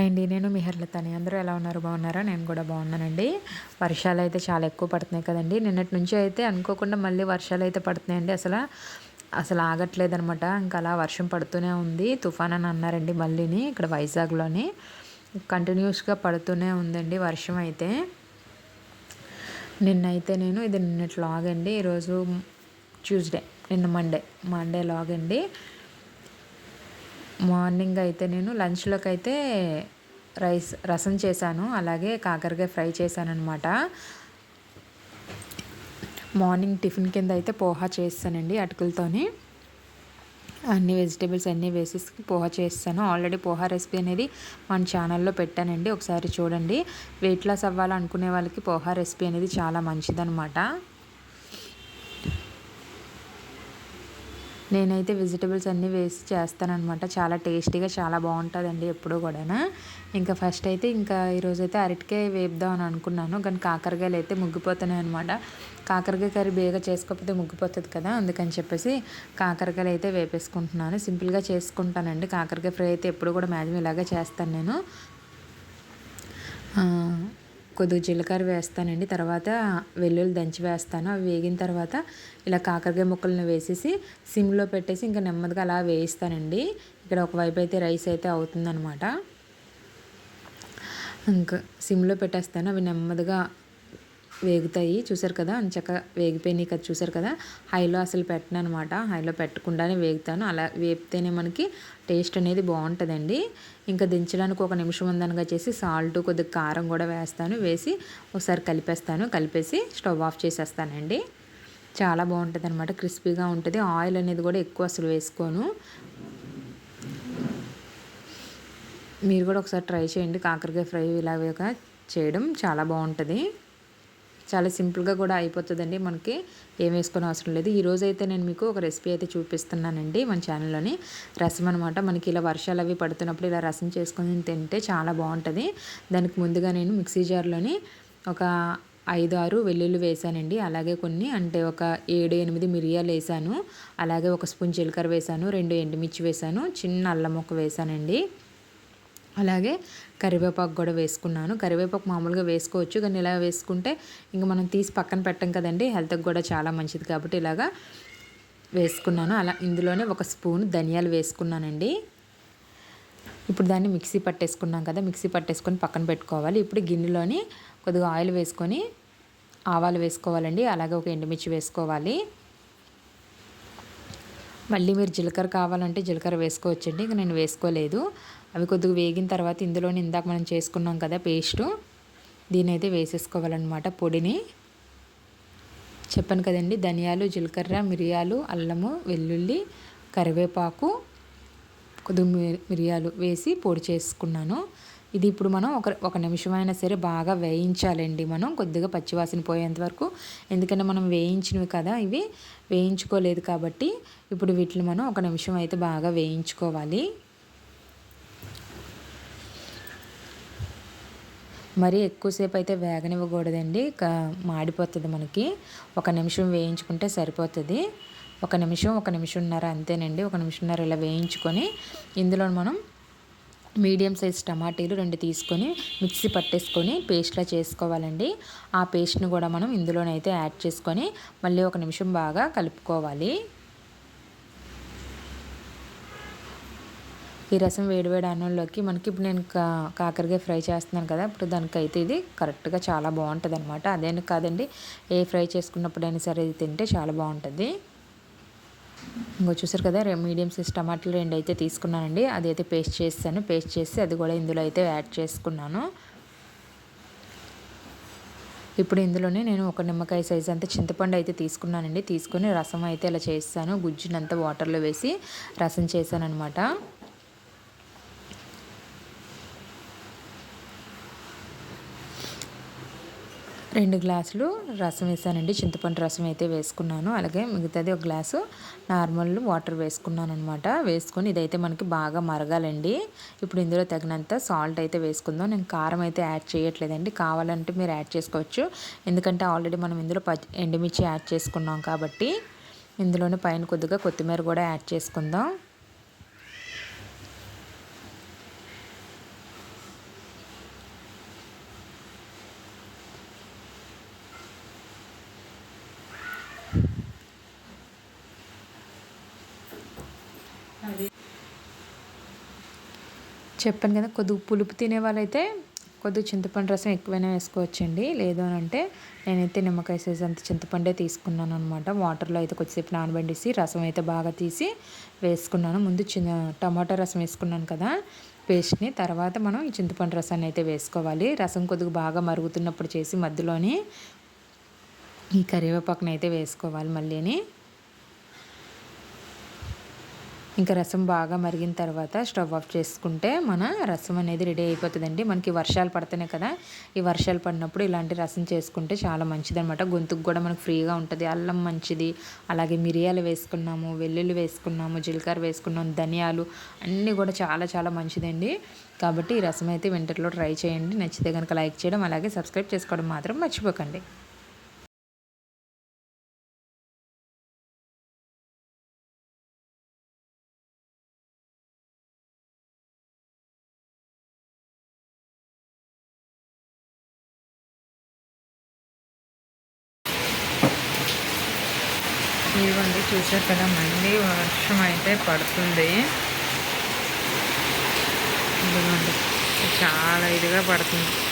Hi అండి. నేను మిహర్లతని. అందరూ ఎలా ఉన్నారు? బాగున్నారా? నేను కూడా బాగున్నానండి. వర్షాలు అయితే చాలా ఎక్కువ పడుతున్నాయి కదండి. నిన్నటి నుంచి అయితే అనుకోకుండా మళ్ళీ వర్షాలు అయితే పడుతున్నాయండి. అసలు అసలు ఆగట్లేదు అనమాట ఇంకా అలా వర్షం పడుతూనే ఉంది. తుఫాన్ అని అన్నారండి మళ్ళీని ఇక్కడ వైజాగ్లోని. కంటిన్యూస్గా పడుతూనే ఉందండి వర్షం అయితే. నిన్నైతే నేను ఇది నిన్నటి లాగ్ అండి ఈరోజు ట్యూస్డే నిన్న మండే. మండే లాగ్ అండి మార్నింగ్ అయితే నేను లంచ్లోకి అయితే రైస్ రసం చేశాను. అలాగే కాకరకాయ ఫ్రై చేశాను అనమాట మార్నింగ్ టిఫిన్ కింద అయితే పోహా చేస్తానండి అటుకులతోని. అన్ని వెజిటేబుల్స్ అన్నీ వేసేసి పోహా చేస్తాను. ఆల్రెడీ పోహా రెసిపీ అనేది మన ఛానల్లో పెట్టానండి. ఒకసారి చూడండి. వెయిట్ లాస్ అవ్వాలనుకునే వాళ్ళకి పోహా రెసిపీ అనేది చాలా మంచిదనమాట నేనైతే వెజిటబుల్స్ అన్నీ వేసి చేస్తానమాట చాలా టేస్టీగా చాలా బాగుంటుందండి ఎప్పుడు కూడా ఇంకా ఫస్ట్ అయితే ఇంకా ఈరోజు అయితే అరటికాయ వేపుదాం అని అనుకున్నాను. కానీ కాకరకాయలు అయితే ముగ్గిపోతున్నాయి అనమాట కాకరకాయ కర్రీ బేగా చేసుకోకపోతే ముగ్గిపోతుంది కదా అందుకని చెప్పేసి కాకరకాయలు అయితే వేపేసుకుంటున్నాను. సింపుల్గా చేసుకుంటానండి. కాకరకాయ ఫ్రై అయితే ఎప్పుడు కూడా మ్యాక్సిమం ఇలాగే చేస్తాను నేను. కొద్దిగా జీలకర్ర వేస్తానండి. తర్వాత వెల్లుల్లి దంచి వేస్తాను. అవి వేగిన తర్వాత ఇలా కాకరకాయ ముక్కలను వేసేసి సిమ్లో పెట్టేసి ఇంకా నెమ్మదిగా అలా వేయిస్తానండి. ఇక్కడ ఒకవైపు అయితే రైస్ అయితే అవుతుందనమాట ఇంకా సిమ్లో పెట్టేస్తాను. అవి నెమ్మదిగా వేగుతాయి. చూసారు కదా? అంచక వేగిపోయినాయి కదా చూసారు కదా? హైలో అసలు పెట్టను అనమాట హైలో పెట్టకుండానే వేగుతాను. అలా వేపితేనే మనకి టేస్ట్ అనేది బాగుంటుందండి. ఇంకా దించడానికి ఒక నిమిషం ఉందనగా చేసి సాల్ట్ కొద్దిగా కారం కూడా వేస్తాను. వేసి ఒకసారి కలిపేస్తాను. కలిపేసి స్టవ్ ఆఫ్ చేసేస్తానండి. చాలా బాగుంటుంది అనమాట క్రిస్పీగా ఉంటుంది. ఆయిల్ అనేది కూడా ఎక్కువ అసలు వేసుకోను. మీరు కూడా ఒకసారి ట్రై చేయండి. కాకరకాయ ఫ్రై ఇలాగ చేయడం చాలా బాగుంటుంది. చాలా సింపుల్గా కూడా అయిపోతుందండి మనకి. ఏం వేసుకొని అవసరం లేదు. ఈరోజు అయితే నేను మీకు ఒక రెసిపీ అయితే చూపిస్తున్నానండి మన ఛానల్లోని. రసం అనమాట మనకి ఇలా వర్షాలు అవి పడుతున్నప్పుడు ఇలా రసం చేసుకొని తింటే చాలా బాగుంటుంది. దానికి ముందుగా నేను మిక్సీ జార్లోని ఒక ఐదు ఆరు వెల్లుల్లి వేసానండి. అలాగే కొన్ని అంటే ఒక ఏడు ఎనిమిది మిరియాలు వేసాను. అలాగే ఒక స్పూన్ జీలకర్ర వేసాను. రెండు ఎండుమిర్చి వేసాను. చిన్న అల్లం ముక్క వేసానండి. అలాగే కరివేపాకు కూడా వేసుకున్నాను. కరివేపాకు మామూలుగా వేసుకోవచ్చు కానీ ఇలా వేసుకుంటే ఇంకా మనం తీసి పక్కన పెట్టం కదండి హెల్త్కి కూడా చాలా మంచిది కాబట్టి ఇలాగా వేసుకున్నాను. అలా ఇందులోనే ఒక స్పూన్ ధనియాలు వేసుకున్నానండి. ఇప్పుడు దాన్ని మిక్సీ పట్టేసుకున్నాం కదా మిక్సీ పట్టేసుకొని పక్కన పెట్టుకోవాలి. ఇప్పుడు గిన్నెలోని కొద్దిగా ఆయిల్ వేసుకొని ఆవాలు వేసుకోవాలండి అలాగే ఒక ఎండుమిర్చి వేసుకోవాలి. మళ్ళీ మీరు జీలకర్ర కావాలంటే జీలకర్ర వేసుకోవచ్చండి ఇంకా నేను వేసుకోలేదు. అవి కొద్దిగా వేగిన తర్వాత ఇందులోనే ఇందాక మనం చేసుకున్నాం కదా పేస్టు. దీని అయితే వేసేసుకోవాలన్నమాట పొడిని. చెప్పాను కదండి ధనియాలు జీలకర్ర మిరియాలు అల్లము వెల్లుల్లి కరివేపాకు కొద్దిగా మిరియాలు వేసి పొడి చేసుకున్నాను. ఇది ఇప్పుడు మనం ఒక ఒక నిమిషమైనా సరే బాగా వేయించాలండి మనం కొద్దిగా పచ్చివాసన పోయేంత వరకు. ఎందుకంటే మనం వేయించినవి కదా ఇవి వేయించుకోలేదు కాబట్టి ఇప్పుడు వీటిని మనం ఒక నిమిషం అయితే బాగా వేయించుకోవాలి. మరీ ఎక్కువసేపు అయితే వేగనివ్వకూడదండి. మాడిపోతుంది మనకి. ఒక నిమిషం వేయించుకుంటే సరిపోతుంది. ఒక నిమిషం ఒక నిమిషంన్నర అంతేనండి. ఒక నిమిషంన్నర ఇలా వేయించుకొని ఇందులో మనం మీడియం సైజ్ టమాటీలు రెండు తీసుకొని మిక్సీ పట్టేసుకొని పేస్ట్లా చేసుకోవాలండి. ఆ పేస్ట్ని కూడా మనం ఇందులోనైతే యాడ్ చేసుకొని మళ్ళీ ఒక నిమిషం బాగా కలుపుకోవాలి. ఈ రసం వేడివేడి అన్నంలోకి మనకి ఇప్పుడు నేను కా కాకరకాయ ఫ్రై చేస్తున్నాను కదా ఇప్పుడు దానికైతే ఇది కరెక్ట్గా చాలా బాగుంటుంది అనమాట అదేని కాదండి ఏ ఫ్రై చేసుకున్నప్పుడైనా సరే ఇది తింటే చాలా బాగుంటుంది. ఇంకో చూసారు కదా మీడియం సైజ్ టమాటాలు రెండు అయితే తీసుకున్నానండి. అది అయితే పేస్ట్ చేస్తాను. పేస్ట్ చేసి అది కూడా ఇందులో అయితే యాడ్ చేసుకున్నాను. ఇప్పుడు ఇందులోనే నేను ఒక నిమ్మకాయ సైజ్ అంతా చింతపండు అయితే తీసుకున్నానండి. తీసుకొని రసం అయితే ఇలా చేస్తాను. గుజ్జునంతా వాటర్లో వేసి రసం చేశాను అనమాట రెండు గ్లాసులు రసం వేసానండి. చింతపండు రసం అయితే వేసుకున్నాను. అలాగే మిగతాది ఒక గ్లాసు నార్మల్ వాటర్ వేసుకున్నాను అనమాట వేసుకొని ఇదైతే మనకి బాగా మరగాలండి. ఇప్పుడు ఇందులో తగినంత సాల్ట్ అయితే వేసుకుందాం. నేను కారం అయితే యాడ్ చేయట్లేదండి. కావాలంటే మీరు యాడ్ చేసుకోవచ్చు. ఎందుకంటే ఆల్రెడీ మనం ఇందులో పచ్చి ఎండుమిర్చి యాడ్ చేసుకున్నాం కాబట్టి ఇందులోనే పైన కొద్దిగా కొత్తిమీర కూడా యాడ్ చేసుకుందాం. చెప్పాను కదా కొద్దిగా పులుపు తినే వాళ్ళైతే కొద్దిగా చింతపండు రసం ఎక్కువైనా వేసుకోవచ్చండి. లేదు అని అంటే నేనైతే నిమ్మకాయ సైజ్ అంత చింతపండే తీసుకున్నాను అనమాట వాటర్లో అయితే కొద్దిసేపు నానబెట్టేసి రసం అయితే బాగా తీసి వేసుకున్నాను. ముందు చిన్న టమాటా రసం వేసుకున్నాను కదా పేస్ట్ని. తర్వాత మనం ఈ చింతపండు రసాన్ని అయితే వేసుకోవాలి. రసం కొద్దిగా బాగా మరుగుతున్నప్పుడు చేసి మధ్యలోని ఈ కరివేపాకుని అయితే వేసుకోవాలి మళ్ళీని. ఇంకా రసం బాగా మరిగిన తర్వాత స్టవ్ ఆఫ్ చేసుకుంటే మన రసం అనేది రెడీ అయిపోతుందండి. మనకి వర్షాలు పడుతున్నాయి కదా ఈ వర్షాలు పడినప్పుడు ఇలాంటి రసం చేసుకుంటే చాలా మంచిది అనమాట గొంతుకు కూడా మనకు ఫ్రీగా ఉంటుంది. అల్లం మంచిది అలాగే మిరియాలు వేసుకున్నాము వెల్లుల్లి వేసుకున్నాము జీలకర్ర వేసుకున్నాము ధనియాలు అన్నీ కూడా చాలా చాలా మంచిదండి. కాబట్టి ఈ రసం అయితే వింటర్లో ట్రై చేయండి. నచ్చితే కనుక లైక్ చేయడం అలాగే సబ్స్క్రైబ్ చేసుకోవడం మాత్రం మర్చిపోకండి. ఇవ్వండి. చూసారు కదా మళ్ళీ వర్షం అయితే పడుతుంది. ఇదిగోండి. చాలా ఇదిగా పడుతుంది.